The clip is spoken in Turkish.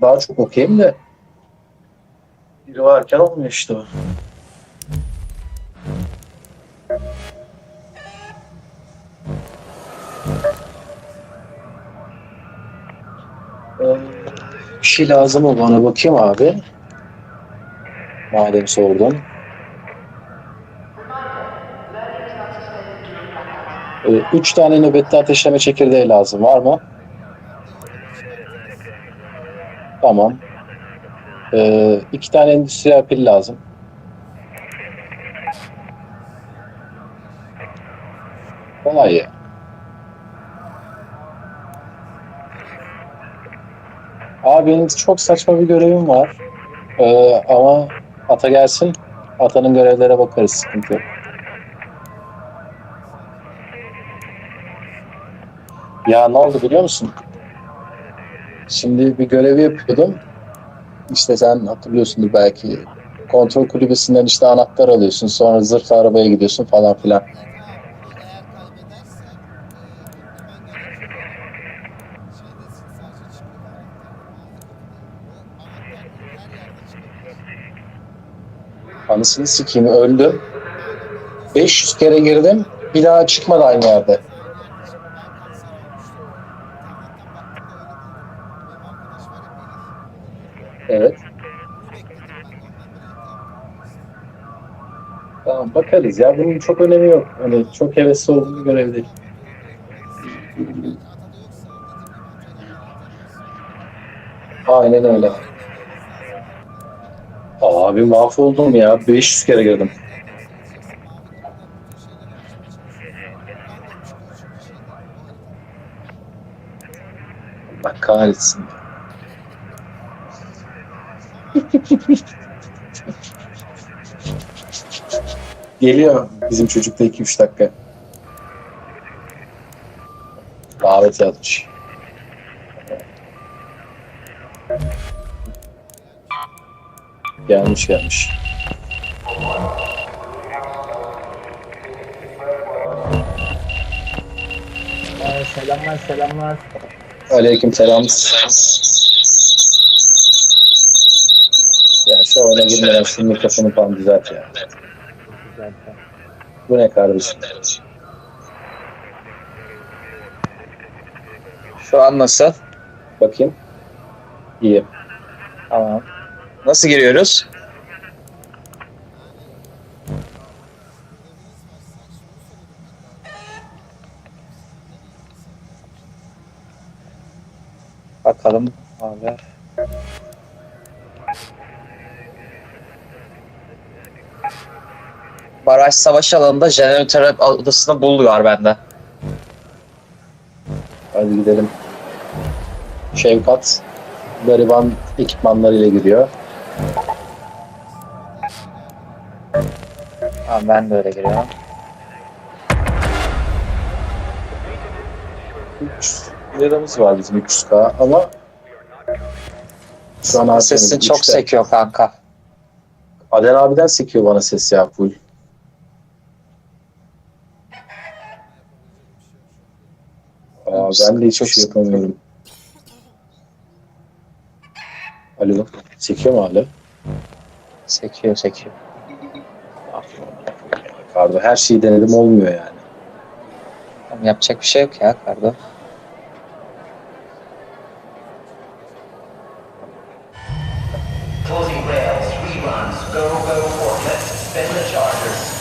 daha çok okuyayım da biri varken olmuyor işte o. Ee, Bir şey lazım mı bana bakayım abi. Madem sordun. Ee, Üç tane nöbetli ateşleme çekirdeği lazım. Var mı? Tamam. Ee, iki tane endüstriyel pil lazım. Kolay ya. Abi benim çok saçma bir görevim var. Ee, ama ata gelsin. Atanın görevlere bakarız. Sıkıntı yok. Ya ne oldu biliyor musun? Şimdi bir görevi yapıyordum. İşte sen hatırlıyorsundur belki. Kontrol kulübesinden işte anahtar alıyorsun. Sonra zırhlı arabaya gidiyorsun falan filan. Anısını sikeyim öldüm. 500 kere girdim. Bir daha çıkmadı aynı yerde. Evet. Tamam bakarız ya. Bunun çok önemi yok. Hani çok hevesli görev değil. Aynen öyle. Abi mahvoldum ya. 500 kere girdim. Bak kahretsin. Geliyor bizim çocukta 2-3 dakika. Davet yazmış. Gelmiş gelmiş. Selamlar selamlar. Aleyküm selam. Ya şu oyuna girmeden şu mikrofonu falan düzelt ya. Bu ne kardeşim? Şu an nasıl? Bakayım. İyi. Tamam. Nasıl giriyoruz? Bakalım abi. Baraj savaş alanında jeneratör odasını buluyor bende. Hadi gidelim. Şevkat gariban ekipmanlarıyla gidiyor. Tamam ben de öyle giriyorum. 3 liramız var bizim 300k ama şu an Sesin harcamıyoruz. çok sekiyor kanka. Aden abiden sekiyor bana ses ya full. Aa, ben de hiçbir şey yapamıyorum. Alo. Sekiyor mu hala? Sekiyor sekiyor. Kardo her şeyi denedim olmuyor yani. Tamam, yapacak bir şey yok ya Kardo. Closing rails, reruns, go, go, forklifts, spin the chargers.